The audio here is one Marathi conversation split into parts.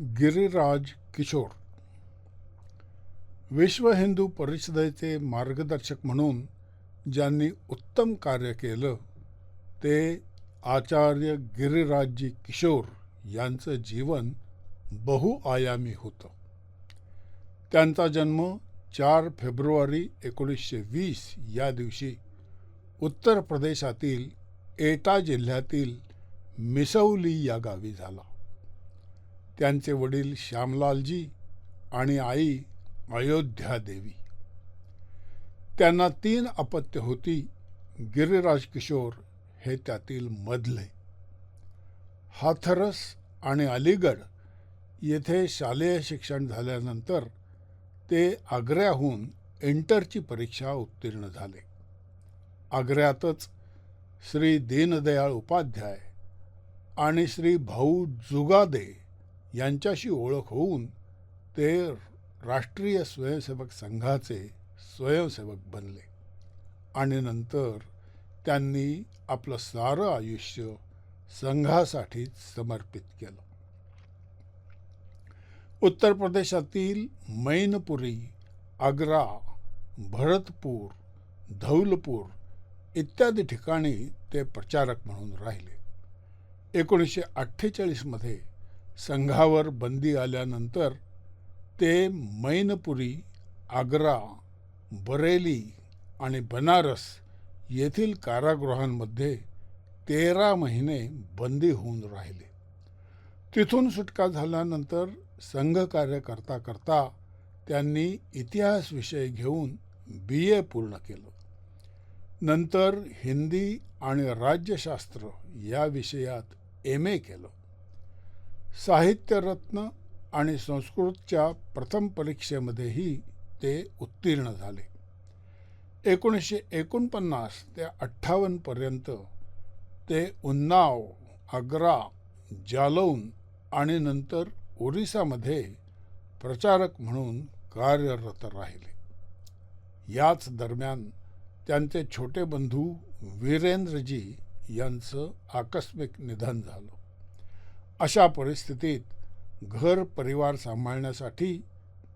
गिरिराज किशोर. विश्व हिंदू परिषदेचे मार्गदर्शक म्हणून ज्यांनी उत्तम कार्य केलं ते आचार्य गिरीराजजी किशोर यांचं जीवन बहुआयामी होतं. त्यांचा जन्म चार फेब्रुवारी एकोणीसशे वीस या दिवशी उत्तर प्रदेशातील एटा जिल्ह्यातील मिसौली या गावी झाला. त्यांचे वडील श्यामलालजी आणि आई अयोध्या देवी त्यांना तीन अपत्य होती गिरिराज किशोर हे त्यातील मधले. हाथरस आणि अलीगड येथे शालेय शिक्षण झाल्यानंतर ते आग्र्याहून एंटरची परीक्षा उत्तीर्ण झाले. आग्र्यातच श्री दीनदयाळ उपाध्याय आणि श्री भाऊ जुगादे यांच्याशी ओळख होऊन ते राष्ट्रीय स्वयंसेवक संघाचे स्वयंसेवक बनले आणि नंतर त्यांनी आपलं सारं आयुष्य संघासाठीच समर्पित केलं. उत्तर प्रदेशातील मैनपुरी आग्रा भरतपूर धौलपूर इत्यादी ठिकाणी ते प्रचारक म्हणून राहिले. एकोणीसशे अठ्ठेचाळीसमध्ये संघावर बंदी आल्यानंतर ते मैनपुरी आग्रा बरेली आणि बनारस येथील कारागृहांमध्ये तेरा महिने बंदी होऊन राहिले. तिथून सुटका झाल्यानंतर संघकार्य करता करता त्यांनी इतिहास विषय घेऊन बी ए पूर्ण केलं. नंतर हिंदी आणि राज्यशास्त्र या विषयात एम ए केलं. साहित्यरत्न आणि संस्कृतच्या प्रथम परीक्षेमध्येही ते उत्तीर्ण झाले. एकोणीसशे एकोणपन्नास ते अठ्ठावन्नपर्यंत ते उन्नाव आग्रा जालौन आणि नंतर ओरिसामध्ये प्रचारक म्हणून कार्यरत राहिले. याच दरम्यान त्यांचे छोटे बंधू वीरेंद्रजी यांचं आकस्मिक निधन झालं. अशा परिस्थितीत घर परिवार सांभाळण्यासाठी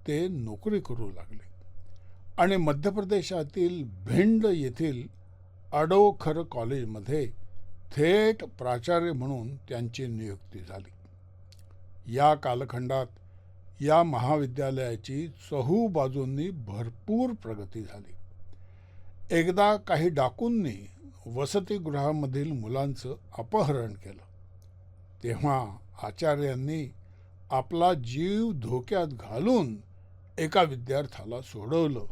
ते नोकरी करू लागले. आणि मध्य प्रदेशातील भिंड येथील अडोखर कॉलेजमध्ये थेट प्राचार्य म्हणून त्यांची नियुक्ती झाली. या कालखंडात या महाविद्यालयाची चहू बाजूंनी भरपूर प्रगती झाली. एकदा काही डाकूंनी वसतिगृहामधील मुलांचं अपहरण केलं. तेव्हा आचार्यांनी आपला जीव धोक्यात घालून एका विद्यार्थ्याला सोडवलं.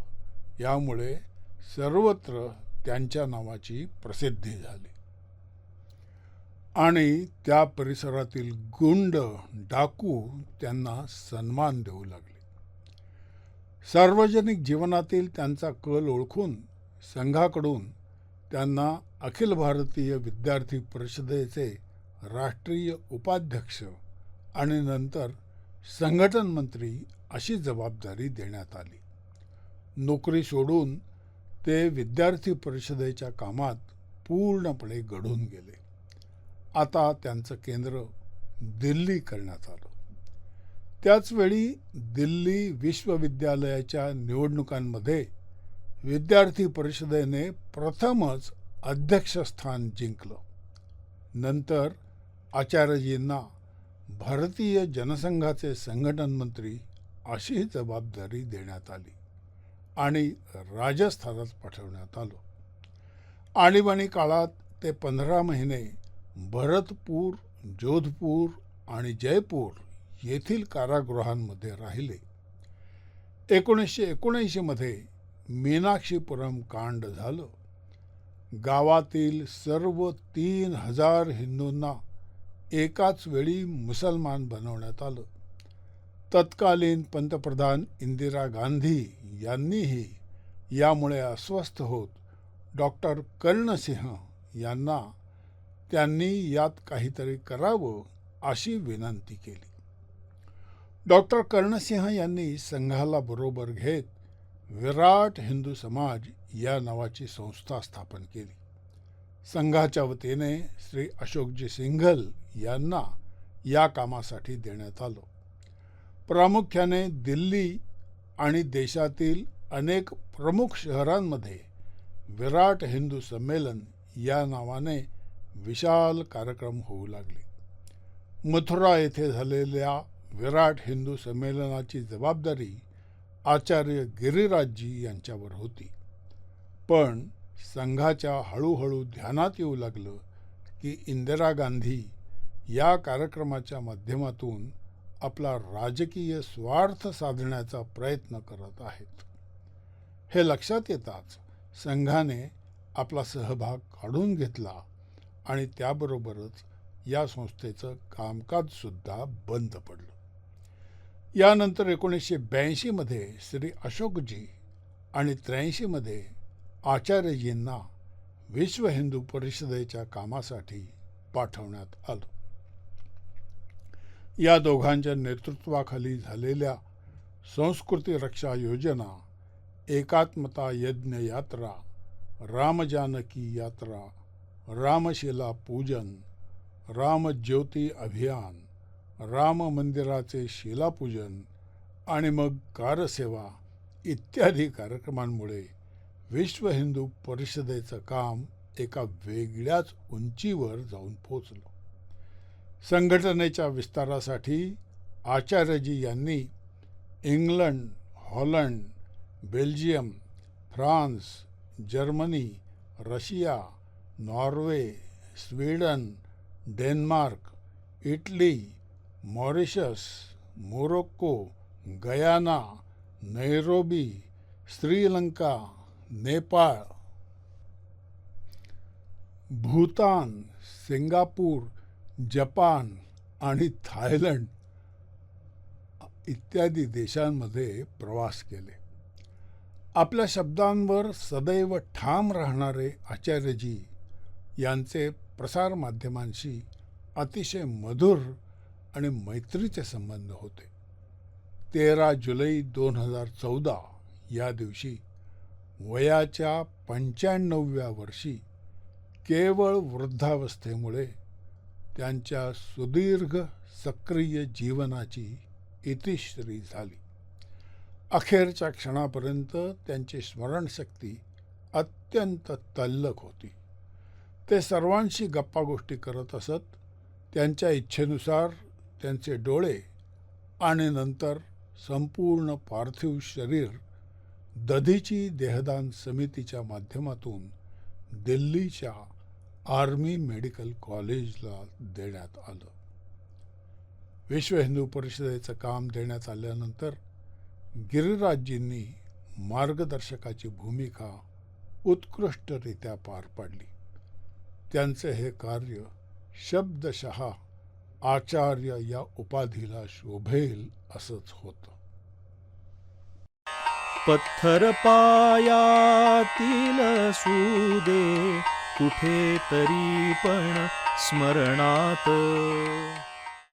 यामुळे सर्वत्र त्यांच्या नावाची प्रसिद्धी झाली. आणि त्या परिसरातील गुंड डाकू त्यांना सन्मान देऊ लागले. सार्वजनिक जीवनातील त्यांचा कल ओळखून संघाकडून त्यांना अखिल भारतीय विद्यार्थी परिषदेचे राष्ट्रीय उपाध्यक्ष आणि नंतर संघटन मंत्री अशी जबाबदारी देण्यात आली. नोकरी सोडून ते विद्यार्थी परिषदेच्या कामात पूर्णपणे घडून गेले. आता त्यांचं केंद्र दिल्ली करण्यात आलं. त्याचवेळी दिल्ली विश्वविद्यालयाच्या निवडणुकांमध्ये विद्यार्थी परिषदेने प्रथमच अध्यक्षस्थान जिंकलं. नंतर आचार्यजींना भारतीय जनसंघाचे संघटन मंत्री अशी जबाबदारी देण्यात आली आणि राजस्थानात पाठवण्यात आलो. आणीबाणी काळात ते पंधरा महिने भरतपूर जोधपूर आणि जयपूर येथील कारागृहांमध्ये राहिले. एकोणीसशे एकोणऐंशीमध्ये मीनाक्षीपुरम कांड झालं. गावातील सर्व तीन हजार हिंदूंना एकाच वेळी मुसलमान बनवण्यात आलं. तत्कालीन पंतप्रधान इंदिरा गांधी यांनीही यामुळे अस्वस्थ होत डॉक्टर कर्णसिंह यांना त्यांनी यात काहीतरी करावं अशी विनंती केली. डॉक्टर कर्णसिंह यांनी संघाला बरोबर घेत विराट हिंदू समाज या नावाची संस्था स्थापन केली. संघाच्या वतीने श्री अशोकजी सिंघल यांना या कामासाठी देण्यात आलं. प्रामुख्याने दिल्ली आणि देशातील अनेक प्रमुख शहरांमध्ये विराट हिंदू संमेलन या नावाने विशाल कार्यक्रम होऊ लागले. मथुरा येथे झालेल्या विराट हिंदू संमेलनाची जबाबदारी आचार्य गिरिराजजी यांच्यावर होती. पण संघाच्या हळूहळू ध्यानात येऊ लागलं की इंदिरा गांधी या कार्यक्रमाच्या माध्यमातून आपला राजकीय स्वार्थ साधण्याचा प्रयत्न करत आहेत. हे लक्षात येताच संघाने आपला सहभाग काढून घेतला आणि त्याबरोबरच या संस्थेचं कामकाजसुद्धा बंद पडलं. यानंतर एकोणीसशे ब्याऐंशीमध्ये श्री अशोकजी आणि त्र्याऐंशीमध्ये आचार्यजींना विश्व हिंदू परिषदेच्या कामासाठी पाठवण्यात आलं. या दोघांच्या नेतृत्वाखाली झालेल्या संस्कृती रक्षा योजना एकात्मता यज्ञ यात्रा रामजानकी यात्रा रामशिला पूजन रामज्योती अभियान राम मंदिराचे शिलापूजन आणि मग कारसेवा इत्यादी कार्यक्रमांमुळे विश्व हिंदू परिषदेचं काम एका वेगळ्याच उंचीवर जाऊन पोचलं. संघटनेच्या विस्तारासाठी आचार्यजी यांनी England Holland Belgium France Germany Russia Norway Sweden Denmark Italy Mauritius Morocco Guyana Nairobi Sri Lanka Nepal Bhutan Singapore Japan आणि थायलंड इत्यादी देशांमध्ये प्रवास केले. आपल्या शब्दांवर सदैव ठाम राहणारे आचार्यजी यांचे प्रसारमाध्यमांशी अतिशय मधुर आणि मैत्रीचे संबंध होते. तेरा जुलै दोन हजार चौदा या दिवशी वयाच्या पंच्याण्णवव्या वर्षी केवळ वृद्धावस्थेमुळे त्यांच्या सुदीर्घ सक्रिय जीवनाची इतिश्री झाली. अखेरच्या क्षणापर्यंत त्यांची स्मरणशक्ती अत्यंत तल्लक होती. ते सर्वांशी गप्पा गोष्टी करत असत त्यांच्या इच्छेनुसार त्यांचे डोळे आणि नंतर संपूर्ण पार्थिव शरीर दधीची देहदान समितीच्या माध्यमातून दिल्लीच्या आर्मी मेडिकल कॉलेजला देण्यात आलं. विश्व हिंदू परिषदेचं काम देण्यात आल्यानंतर गिरिराजजींनी मार्गदर्शकाची भूमिका उत्कृष्टरित्या पार पाडली. त्यांचे हे कार्य शब्दशः आचार्य या उपाधीला शोभेल असंच होतं. पत्थर पायातील सुदे कुठे तरी पण स्मरणात.